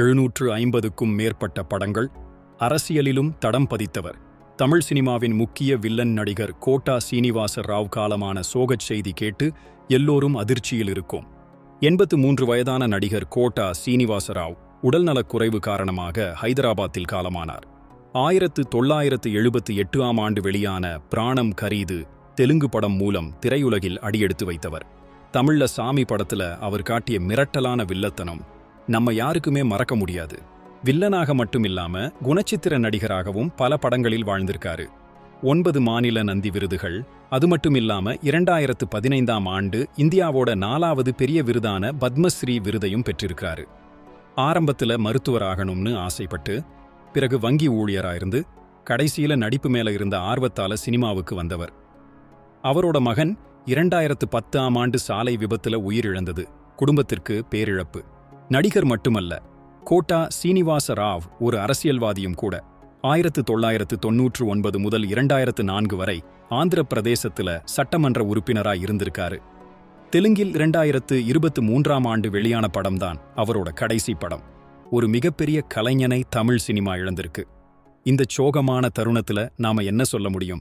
எழுநூற்று ஐம்பதுக்கும் மேற்பட்ட படங்கள் அரசியலிலும் தடம் பதித்தவர். தமிழ் சினிமாவின் முக்கிய வில்லன் நடிகர் கோட்டா சீனிவாச ராவ் காலமான சோகச் செய்தி கேட்டு எல்லோரும் அதிர்ச்சியில் இருக்கும். எண்பத்து மூன்று வயதான நடிகர் கோட்டா சீனிவாச ராவ் உடல்நலக் குறைவு காரணமாக ஹைதராபாத்தில் காலமானார். ஆயிரத்து தொள்ளாயிரத்து எழுபத்து எட்டு ஆம் ஆண்டு வெளியான பிராணம் கரீது தெலுங்கு படம் மூலம் திரையுலகில் அடியெடுத்து வைத்தவர். தமிழ்ல சாமி படத்துல அவர் காட்டிய மிரட்டலான வில்லத்தனம் நம்ம யாருக்குமே மறக்க முடியாது. வில்லனாக மட்டுமில்லாம குணச்சித்திர நடிகராகவும் பல படங்களில் வாழ்ந்திருக்காரு. ஒன்பது மாநில நந்தி விருதுகள் அது மட்டுமில்லாம இரண்டாயிரத்து பதினைந்தாம் ஆண்டு இந்தியாவோட நாலாவது பெரிய விருதான பத்மஸ்ரீ விருதையும் பெற்றிருக்காரு ஆரம்பத்துல மருத்துவராகணும்னு ஆசைப்பட்டு பிறகு வங்கி ஊழியராயிருந்து கடைசியில நடிப்பு மேல இருந்த ஆர்வத்தால சினிமாவுக்கு வந்தவர். அவரோட மகன் இரண்டாயிரத்து பத்தாம் ஆண்டு சாலை விபத்துல உயிரிழந்தது குடும்பத்திற்கு பேரிழப்பு. நடிகர் மட்டுமல்ல கோட்டா சீனிவாச ராவ் ஒரு அரசியல்வாதியும் கூட. ஆயிரத்து தொள்ளாயிரத்து தொன்னூற்று ஒன்பது முதல் இரண்டாயிரத்து நான்கு வரை ஆந்திர பிரதேசத்துல சட்டமன்ற உறுப்பினராய் இருந்திருக்காரு. தெலுங்கில் இரண்டாயிரத்து இருபத்து மூன்றாம் ஆண்டு வெளியான படம்தான் அவரோட கடைசி படம். ஒரு மிகப்பெரிய கலைஞனை தமிழ் சினிமா இழந்திருக்கு. இந்த சோகமான தருணத்துல நாம என்ன சொல்ல முடியும்?